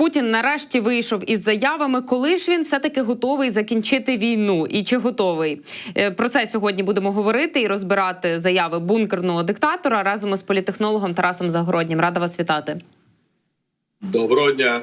Путін нарешті вийшов із заявами, коли ж він все таки готовий закінчити війну, і чи готовий Е, про це сьогодні будемо говорити і розбирати заяви бункерного диктатора разом із політехнологом Тарасом Загороднім. Рада вас вітати. Доброго дня.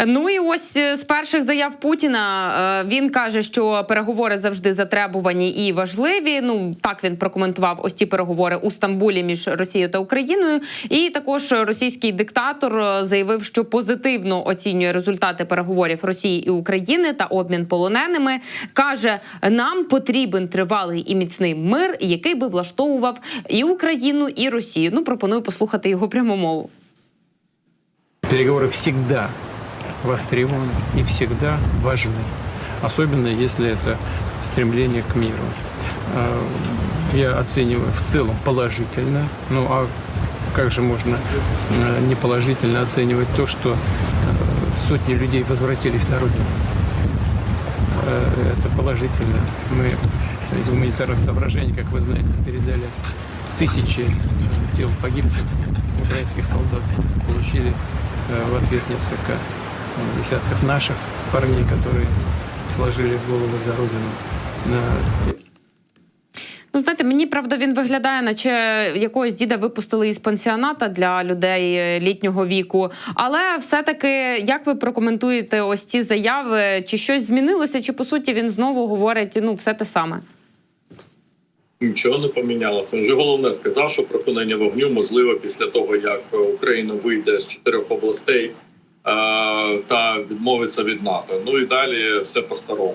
Е, Ну і ось е, з перших заяв Путіна е, він каже, що переговори завжди затребувані і важливі. Ну так він прокоментував ось ці переговори у Стамбулі між Росією та Україною. І також російський диктатор заявив, що позитивно оцінює результати переговорів Росії і України та обмін полоненими. каже: нам потрібен тривалий і міцний мир, який би влаштовував і Україну, і Росію. Ну пропоную послухати його пряму мову. Переговоры всегда востребованы и всегда важны. Особенно если это стремление к миру. Э, Я оцениваю в целом положительно. Ну а как же можно э, неположительно оценивать то, что э, сотни людей возвратились на родину? Это положительно. Мы из гуманитарных соображений, как вы знаете, передали тысячи тел погибших украинских солдат. Получили в ответ несколько десятков наших парней, которые сложили головы за родину. Э, Ну, знаєте, мені правда він виглядає, наче якогось діда випустили із пансіоната для людей е, літнього віку. Але все-таки, як ви прокоментуєте ось ці заяви? Чи щось змінилося, чи по суті він знову говорить ну все те саме? Нічого не помінялося. Він вже головне сказав, що припинення вогню можливо після того, як Україна вийде з чотирьох областей е, та відмовиться від НАТО. Ну і далі все по-старому.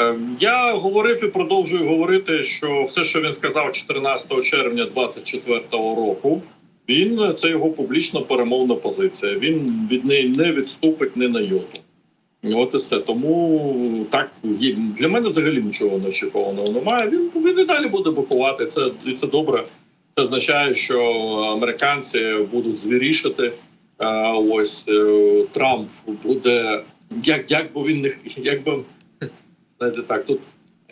Е, Я говорив і продовжую говорити, що все, що він сказав 14 червня 2024 року, він це його публічна перемовна позиція. Він від неї не відступить ні на йоту. От і все. Тому так для мене взагалі нічого неочікуваного немає. Він він і далі буде блокувати. Це і це добре. Це означає, що американці будуть звірішати. Ось е, Трамп буде як, як би він не як би знаєте так, тут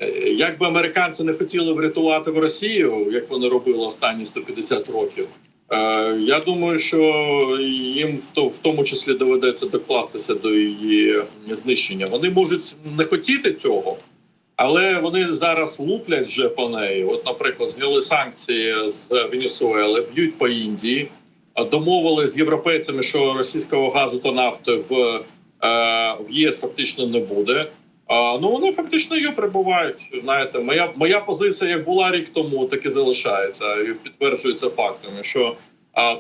е, як американці не хотіли врятувати в Росію, як вони робили останні 150 років. Е, Я думаю, що їм в то- в тому числі доведеться докластися до її знищення. Вони можуть не хотіти цього, але вони зараз луплять вже по неї. От, наприклад, зняли санкції з Венесуели, б'ють по Індії, домовили з європейцями, що російського газу та нафти в, е, в ЄС фактично не буде. Ну вони фактично її прибувають. Знаєте, моя моя позиція як була рік тому, так і залишається і підтверджується фактами, що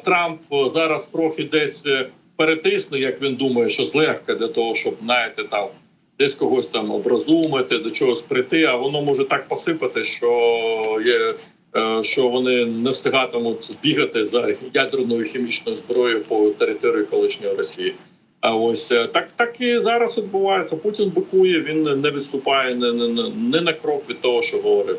Трамп зараз трохи десь е, перетисне, як він думає, що злегка для того, щоб знаєте, там десь когось там образумити, до чогось прийти. А воно може так посипати, що є. Е, Що вони не встигатимуть бігати за ядерною хімічною зброєю по території колишньої Росії. А ось е, так, так і зараз відбувається. Путін бикує, він не відступає не, не, не, на крок від того, що говорив.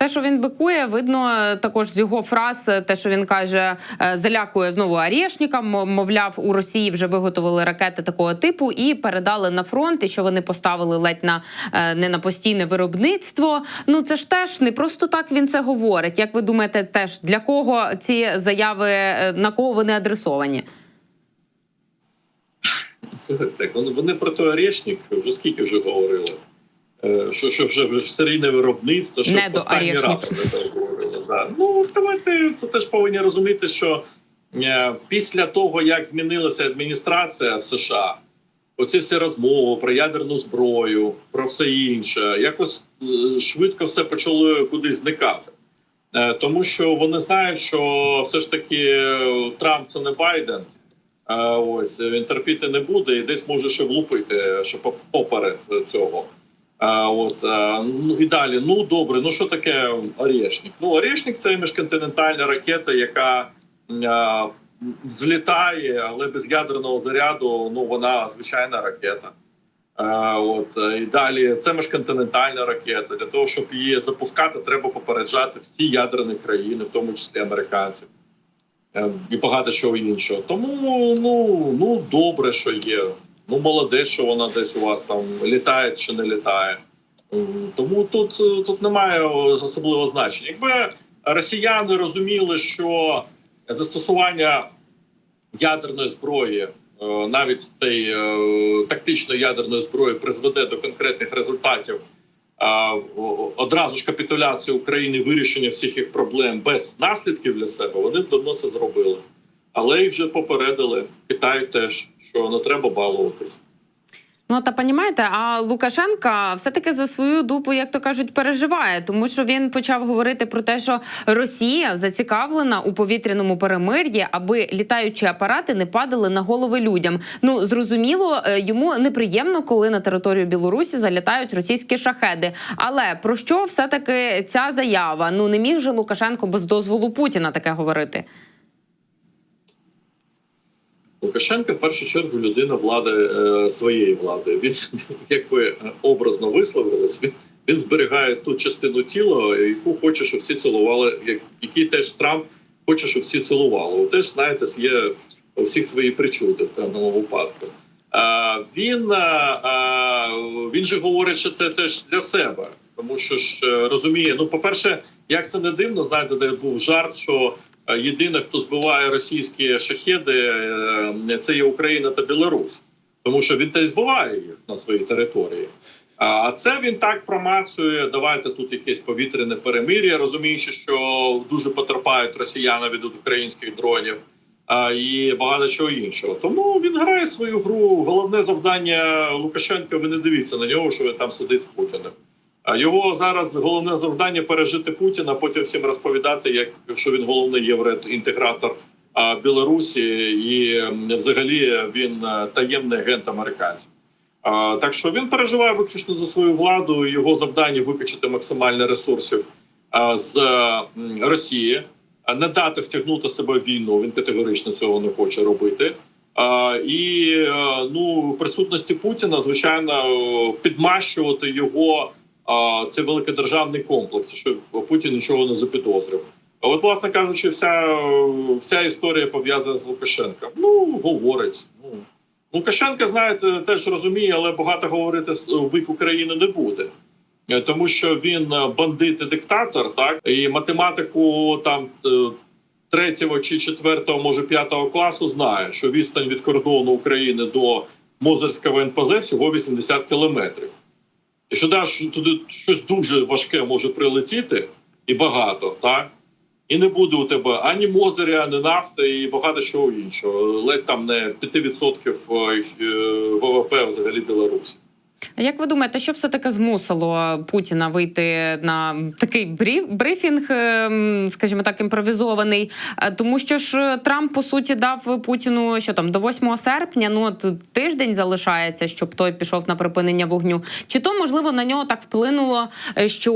Те, що він бикує, видно е, також з його фраз, е, те, що він каже, е, залякує знову Арєшніка. Мовляв, у Росії вже виготовили ракети такого типу і передали на фронт, і що вони поставили ледь на не на постійне виробництво. Ну це ж теж не просто так він це говорить. Як ви думаєте, теж для кого ці заяви на кого вони адресовані? Так, вони про той орешник вже скільки вже говорили. Е, Що, що вже серійне виробництво, що Не до останній орешника. раз. Да. Ну давайте це теж повинні розуміти, що е, після того, як змінилася адміністрація в США, оці всі розмови про ядерну зброю, про все інше, якось е, швидко все почало кудись зникати. Тому що вони знають, що все ж таки Трамп це не Байден. Ось він терпіти не буде і десь може ще влупити, що поп- поперед цього. А, от а, ну і далі. Ну добре, ну що таке Орєшник? Ну Орєшник це міжконтинентальна ракета, яка а, злітає, але без ядерного заряду. Ну вона звичайна ракета. От е, і далі це міжконтинентальна ракета. Для того щоб її запускати, треба попереджати всі ядерні країни, в тому числі американців. Е, і багато чого іншого. Тому ну, ну добре, що є. Ну молодець, що вона десь у вас там літає чи не літає. Тому тут, е, тут немає особливого значення. Якби росіяни розуміли, що застосування ядерної зброї е, навіть цей е, тактичної ядерної зброї призведе до конкретних результатів. Одразу ж капітуляція України, вирішення всіх їх проблем без наслідків для себе, вони б давно це зробили. Але їх вже попередили Китай теж, що не треба балуватися. Ну та понімаєте, а Лукашенка все-таки за свою дупу, як то кажуть, переживає, тому що він почав говорити про те, що Росія зацікавлена у повітряному перемир'ї, аби літаючі апарати не падали на голови людям. Ну зрозуміло, е, йому неприємно, коли на територію Білорусі залітають російські шахеди. Але про що все таки ця заява? Ну не міг же Лукашенко без дозволу Путіна таке говорити. Лукашенко в першу чергу людина влади е, своєї влади. Він, як ви образно висловились, він, він зберігає ту частину тіла, яку хоче, щоб всі цілували, як, який теж Трамп хоче, щоб всі цілували. Теж знаєте, є у всіх свої причуди в даному випадку. А, він, а, а, він же говорить, що це теж для себе, тому що ж е, розуміє, ну, по-перше, як це не дивно, знаєте, де був жарт, що е, єдине, хто збиває російські шахеди, е, це є Україна та Білорусь, тому що він теж збиває їх на своїй території. А це він так промацує. Давайте тут якесь повітряне перемир'я, розуміючи, що дуже потерпають росіяни від українських дронів і багато чого іншого. Тому він грає свою гру. Головне завдання Лукашенка. Ви не дивіться на нього, що він там сидить з Путіним. Його зараз головне завдання пережити Путіна, потім всім розповідати, як що він головний євроінтегратор Білорусі, і взагалі він е, таємний агент американців. Так що він переживає виключно за свою владу. Його завдання викачати максимально ресурсів з Росії, не дати втягнути себе в війну. Він категорично цього не хоче робити. І е, ну присутності Путіна, звичайно, підмащувати його. А це великодержавний комплекс, що Путін нічого не запідозрив. А от, власне кажучи, вся, вся історія пов'язана з Лукашенком. Ну, говорить. Ну, Лукашенко, знаєте, теж розуміє, але багато говорити в бік України не буде. Е, Тому що він е, бандит і диктатор, так і математику там е, третього чи четвертого, може п'ятого класу знає, що відстань від кордону України до Мозерського НПЗ всього 80 кілометрів. Якщо даш туди щось дуже важке може прилетіти, і багато, так? І не буде у тебе ані мозеря, ані нафти, і багато чого іншого. Ледь там не 5% е, ВВП взагалі Білорусі. Як ви думаєте, що все таки змусило Путіна вийти на такий бриф, брифінг, ем, скажімо так, імпровізований? Е, Тому що ж Трамп по суті дав Путіну що там до 8 серпня. Ну от тиждень залишається, щоб той пішов на припинення вогню. Чи то можливо на нього так вплинуло, е, що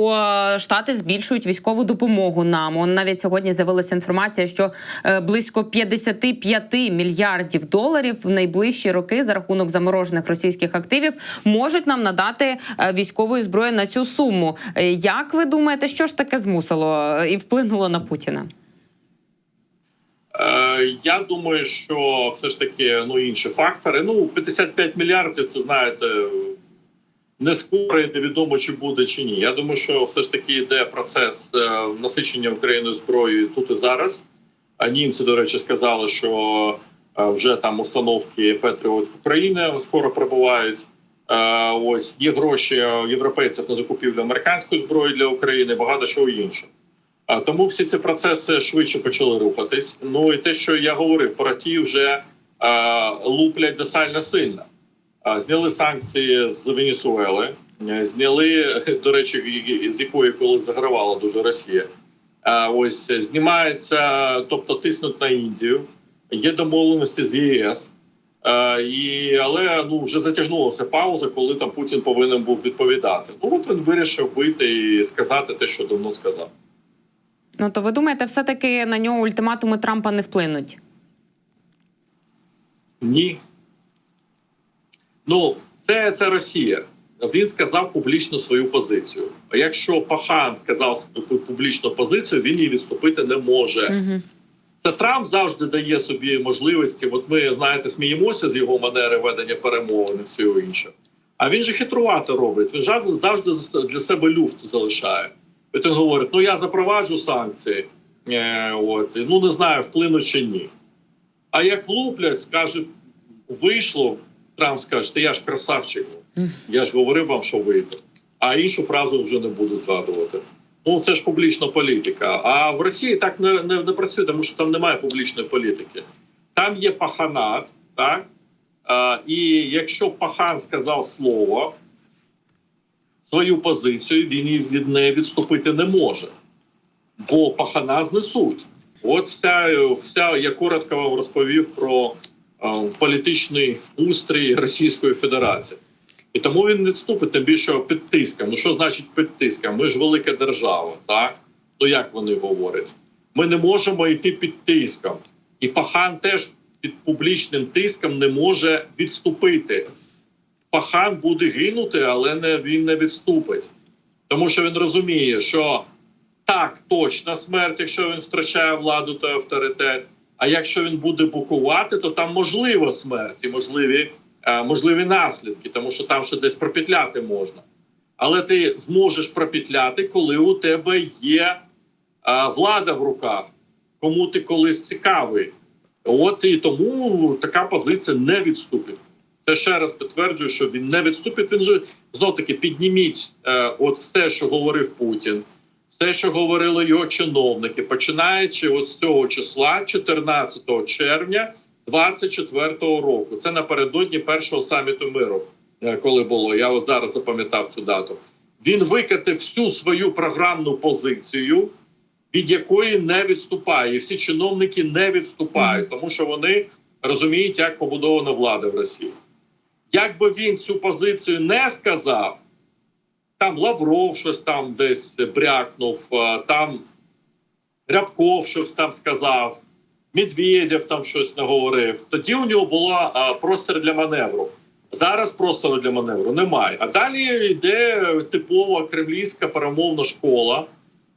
Штати збільшують військову допомогу нам? Он навіть сьогодні з'явилася інформація, що е, близько 55 мільярдів доларів в найближчі роки за рахунок заморожених російських активів можуть нам надати е, військової зброї на цю суму. Е, Як ви думаєте, що ж таке змусило е, і вплинуло на Путіна? Я думаю, що все ж таки ну інші фактори. Ну 55 мільярдів. Це знаєте, не скоро і невідомо чи буде чи ні. Я думаю, що все ж таки йде процес насичення Україною зброєю тут і зараз. А німці, до речі, сказали, що вже там установки Петріот в Україні скоро прибувають. Е, Ось є гроші європейців на закупівлю американської зброї для України, багато чого іншого. А тому всі ці процеси швидше почали рухатись. Ну і те, що я говорив, по Росії вже е, луплять досально сильно. Е, зняли санкції з Венесуели, е, зняли, до речі, з якої коли загравала дуже Росія. Е, ось е, знімається, тобто тиснуть на Індію. Є домовленості з ЄС. Е, і, але ну вже затягнулася пауза, коли там Путін повинен був відповідати. Ну от він вирішив вийти і сказати те, що давно сказав. Ну то ви думаєте, все таки на нього ультиматуми Трампа не вплинуть? Ні. Ну, це, це Росія. Він сказав публічно свою позицію. А якщо Пахан сказав свою публічну позицію, він її відступити не може. Угу. Це Трамп завжди дає собі можливості. От ми знаєте, сміємося з його манери ведення перемовин і всього іншого. А він же хитрувато робить. Він завжди для себе люфт залишає. От він говорить: ну я запроваджу санкції, е, от ну не знаю, вплинуть чи ні. А як влуплять, скаже вийшло, Трамп скаже, та я ж красавчик, я ж говорив вам, що вийде. А іншу фразу вже не буду згадувати. Ну, це ж публічна політика. А в Росії так не, не, не працює, тому що там немає публічної політики. Там є паханат, так? А, і якщо пахан сказав слово, свою позицію, він від неї відступити не може. Бо пахана знесуть. От вся, вся я коротко вам розповів про е, політичний устрій Російської Федерації. І тому він не відступить, тим більше під тиском. Ну що значить під тиском? Ми ж велика держава, так? Ну як вони говорять? Ми не можемо йти під тиском. І пахан теж під публічним тиском не може відступити. Пахан буде гинути, але не, він не відступить. Тому що він розуміє, що так, точна смерть, якщо він втрачає владу та авторитет. А якщо він буде букувати, то там можлива смерть і можливі, можливі наслідки, тому що там ще десь пропетляти можна. Але ти зможеш пропетляти, коли у тебе є е, влада в руках, кому ти колись цікавий. От і тому така позиція не відступить. Це ще раз підтверджую, що він не відступить. Він же знов таки підніміть е, от все, що говорив Путін, все, що говорили його чиновники, починаючи от з цього числа, 14 червня 24-го року. Це напередодні першого саміту миру, е, коли було. Я от зараз запам'ятав цю дату. Він викатив всю свою програмну позицію, від якої не відступає. І всі чиновники не відступають, тому що вони розуміють, як побудована влада в Росії. Якби він цю позицію не сказав, там Лавров щось там десь брякнув, там Рябков щось там сказав, Медведєв там щось наговорив. Тоді у нього була простір для маневру. Зараз простору для маневру немає. А далі йде типова кремлівська перемовна школа,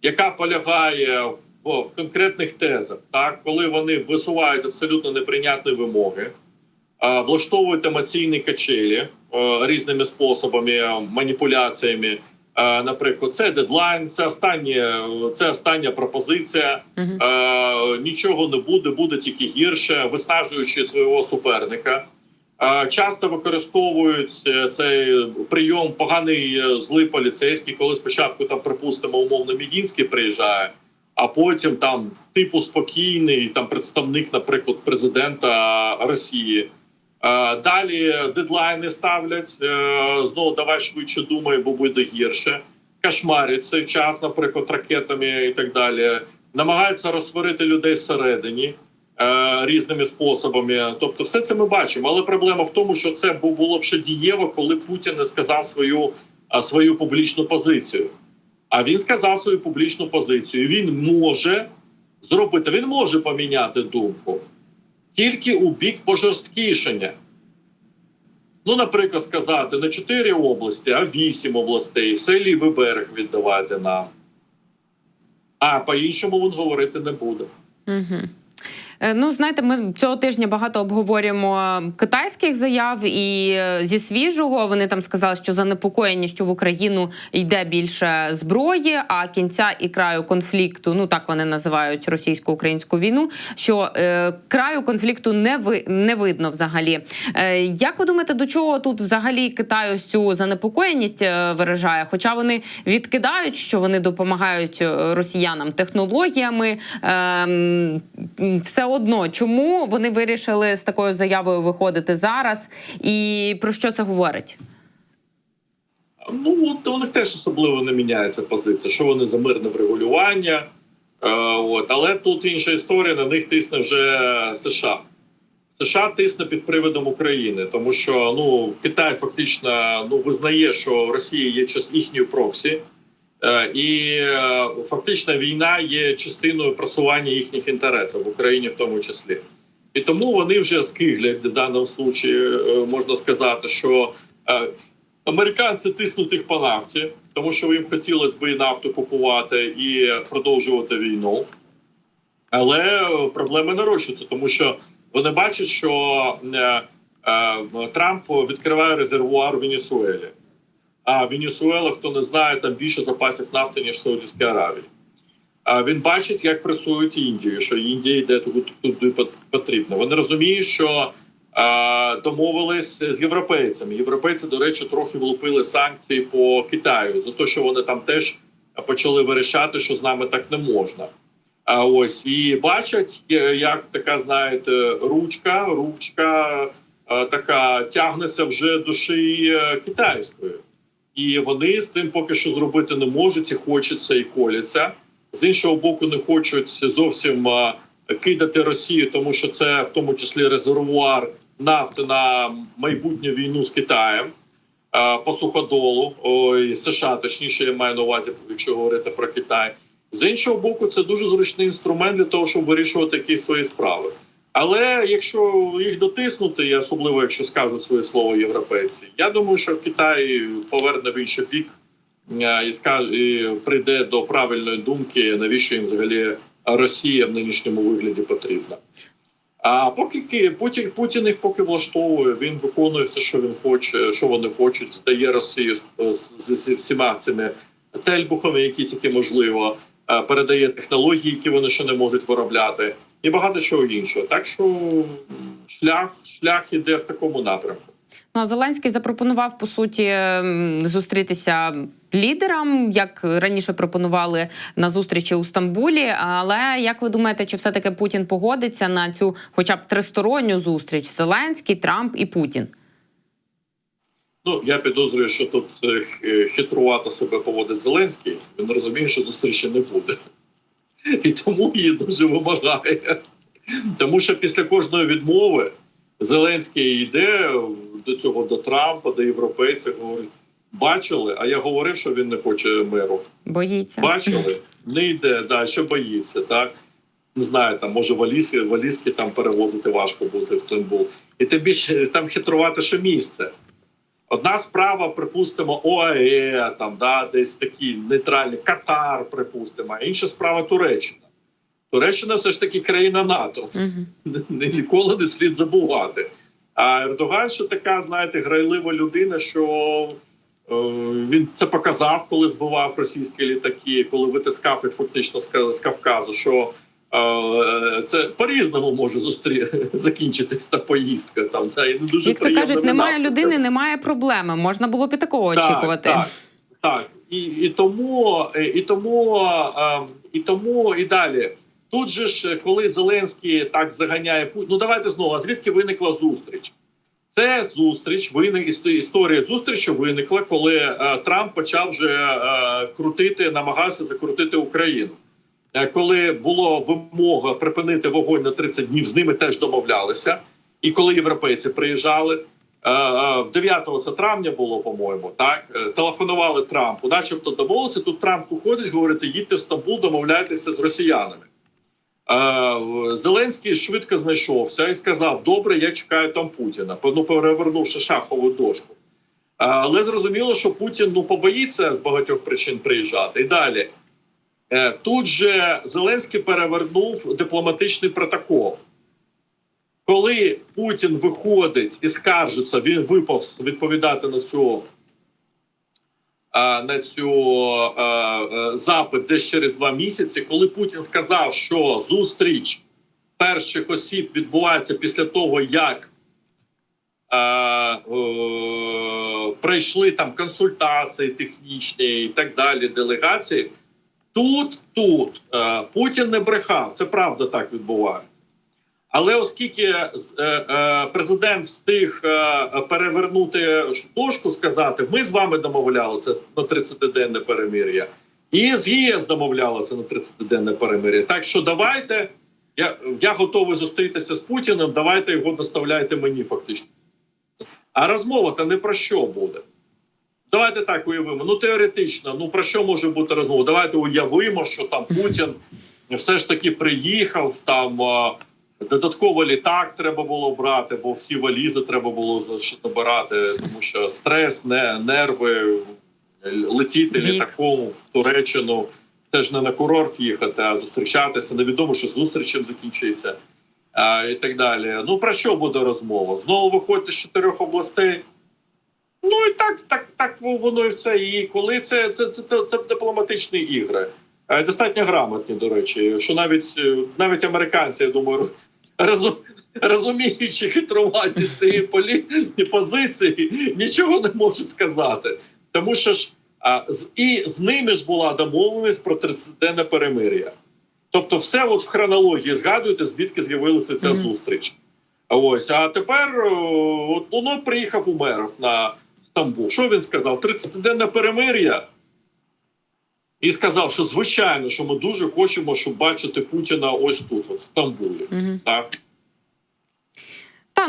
яка полягає в, в конкретних тезах, так коли вони висувають абсолютно неприйнятні вимоги влаштовують емоційні качелі різними способами, маніпуляціями. А, Наприклад, це дедлайн, це останнє, це остання пропозиція. Мгм. Е, Нічого не буде, буде тільки гірше, виснажуючи свого суперника. Е, Часто використовують е, цей прийом поганий е, злий поліцейський, коли спочатку там, припустимо, умовно Мідінський приїжджає, а потім там типу спокійний там представник, наприклад, президента Росії. Е, Далі дедлайни ставлять. е, Знову давай швидше думай, бо буде гірше. Кошмарять цей час, наприклад, ракетами і так далі. Намагаються розсварити людей всередині е, різними способами. Тобто, все це ми бачимо. Але проблема в тому, що це було б ще дієво, коли Путін не сказав свою, свою публічну позицію. А він сказав свою публічну позицію. Він може зробити, він може поміняти думку тільки у бік пожорсткішення. Ну, наприклад, сказати не 4 області, а 8 областей, все лівий берег віддавайте нам. А по-іншому він говорити не буде. Угу. Ну, знаєте, ми цього тижня багато обговорюємо китайських заяв, і е, зі свіжого вони там сказали, що занепокоєні, що в Україну йде більше зброї, а кінця і краю конфлікту, ну так вони називають російсько-українську війну. Що е, краю конфлікту не ви не видно взагалі. Е, як ви думаєте, до чого тут взагалі Китай ось цю занепокоєність е, виражає? Хоча вони відкидають, що вони допомагають е, росіянам технологіями. Е, все одно, чому вони вирішили з такою заявою виходити зараз, і про що це говорить? Ну, у них теж особливо не міняється позиція, що вони за мирне врегулювання. Е, от. Але тут інша історія, на них тисне вже США. США тисне під приводом України, тому що ну, Китай фактично ну, визнає, що Росія є їхньою проксі, і е, фактично війна є частиною просування їхніх інтересів в Україні, в тому числі. І тому вони вже скиглять в даному випадку, можна сказати, що е, американці тиснуть їх по нафті, тому що їм хотілося б і нафту купувати і продовжувати війну. Але е, проблеми нарощуються, тому що вони бачать, що е, е, Трамп відкриває резервуар в Венесуелі. А Венесуела, хто не знає, там більше запасів нафти, ніж Саудівській Аравії. А він бачить, як працюють Індію, що Індія йде туди, потрібно. Вони розуміють, що домовились з європейцями. Європейці, до речі, трохи влупили санкції по Китаю за те, що вони там теж почали вирішати, що з нами так не можна. А ось і бачать, е, як така, знаєте, ручка, ручка е, така тягнеться вже до шиї е, китайської, і вони з тим поки що зробити не можуть, і хочеться, і коляться. З іншого боку, не хочуть зовсім кидати Росію, тому що це в тому числі резервуар нафти на майбутню війну з Китаєм по суходолу, ой, США, точніше, я маю на увазі, якщо говорити про Китай. З іншого боку, це дуже зручний інструмент для того, щоб вирішувати якісь свої справи. Але якщо їх дотиснути, і особливо якщо скажуть своє слово європейці, я думаю, що Китай поверне в інший бік е, і і прийде до правильної думки, навіщо їм взагалі Росія в нинішньому вигляді потрібна. А поки Путін, Путін їх поки влаштовує, він виконує все, що він хоче, що вони хочуть, здає Росію з, з, з всіма цими тельбухами, які тільки можливо, е, передає технології, які вони ще не можуть виробляти, і багато чого іншого. Так що шлях, шлях іде в такому напрямку. Ну, а Зеленський запропонував по суті зустрітися лідерам, як раніше пропонували на зустрічі у Стамбулі. Але як ви думаєте, чи все таки Путін погодиться на цю, хоча б тристоронню зустріч Зеленський, Трамп і Путін? Ну я підозрюю, що тут е, хитрувато себе поводить Зеленський. Він розуміє, що зустрічі не буде, і тому її дуже вимагає. Тому що після кожної відмови Зеленський йде до цього до Трампа, до європейців. Говорить: бачили, а я говорив, що він не хоче миру. Боїться. Бачили, не йде, да, що боїться, так. Не знаю, там може валізки, валізки там перевозити важко буде в Цимбул. І тим більше там хитрувати ще місце. Одна справа, припустимо, ОАЕ, там да, десь такі нейтральні, Катар, припустимо, а інша справа Туреччина. Туреччина все ж таки країна НАТО. Угу. Ні- Ніколи не слід забувати. А Ердоган ще така, знаєте, грайлива людина, що е, він це показав, коли збивав російські літаки, коли витискав їх фактично з Кавказу. Що це по-різному може зустрі... закінчитись та поїздка. Там та, і не дуже Як то кажуть, немає наслідками. людини, немає проблеми. Можна було б і такого очікувати. Так, так. І, і тому, е, і тому, е, і тому і далі. Тут же ж, коли Зеленський так заганяє Путін, ну давайте знову. А звідки виникла зустріч? Це зустріч виник іс- історія зустрічі виникла, коли е, Трамп почав вже е, крутити, намагався закрутити Україну. Е, коли було вимога припинити вогонь на 30 днів, з ними теж домовлялися. І коли європейці приїжджали, Е, е, 9 це травня було, по-моєму, так Е, телефонували Трампу, начебто домовилися. Тут Трамп виходить, говорить, їдьте в Стамбул, домовляйтеся з росіянами. Е, Зеленський швидко знайшовся і сказав: Добре, я чекаю там Путіна. Ну, перевернувши шахову дошку. Е, Але зрозуміло, що Путін ну побоїться з багатьох причин приїжджати. І далі Е, тут же Зеленський перевернув дипломатичний протокол коли Путін виходить і скаржиться, він випав відповідати на цю на цю а, запит десь через два місяці, коли Путін сказав, що зустріч перших осіб відбувається після того, як а, е, пройшли там консультації технічні і так далі, делегації. Тут, тут е, Путін не брехав, це правда так відбувається. Але оскільки е, е, президент встиг перевернути дошку, сказати, ми з вами домовлялися на 30-денне перемир'я, і з ЄС домовлялися на 30-денне перемир'я. Так що давайте, я, я готовий зустрітися з Путіним, давайте його доставляйте мені фактично. А розмова то не про що буде. Давайте так уявимо. Ну теоретично, ну про що може бути розмова? Давайте уявимо, що там Путін все ж таки приїхав там. Додатково літак треба було брати, бо всі валізи треба було забирати, тому що стрес, не нерви, летіти літаком в Туреччину. Це ж не на курорт їхати, а зустрічатися. Невідомо, що зустріч чим закінчиться, а, і так далі. Ну про що буде розмова? Знову виходити з чотирьох областей. Ну і так, так, так воно і все. І коли це, це, це, це, це дипломатичні ігри. Е, Достатньо грамотні, до речі, що навіть е, навіть американці, я думаю, розум, розуміючи хитруватість цієї полі... позиції, нічого не можуть сказати. Тому що ж а, з, і з ними ж була домовленість про 30-денне перемир'я. Тобто, все от в хронології згадуєте, звідки з'явилася ця Мгм. зустріч. А Ось, а тепер от Лунов приїхав Умеров на Стамбул. Що він сказав? 30-денне перемир'я. І сказав, що звичайно, що ми дуже хочемо, щоб бачити Путіна ось тут, от в Стамбулі. Мгм. Так?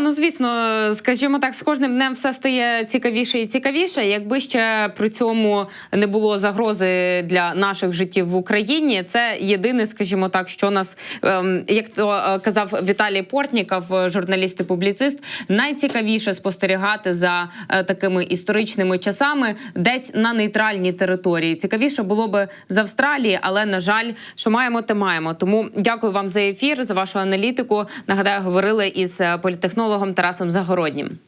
Ну звісно, скажімо так, з кожним днем все стає цікавіше і цікавіше. Якби ще при цьому не було загрози для наших життів в Україні, це єдине, скажімо так, що нас, ем, як то е, казав Віталій Портніков, журналіст і публіцист, найцікавіше спостерігати за е, такими історичними часами десь на нейтральній території. Цікавіше було би з Австралії, але на жаль, що маємо, те маємо. Тому дякую вам за ефір, за вашу аналітику. Нагадаю, говорили із е, політехнологом Тарасом Загороднім.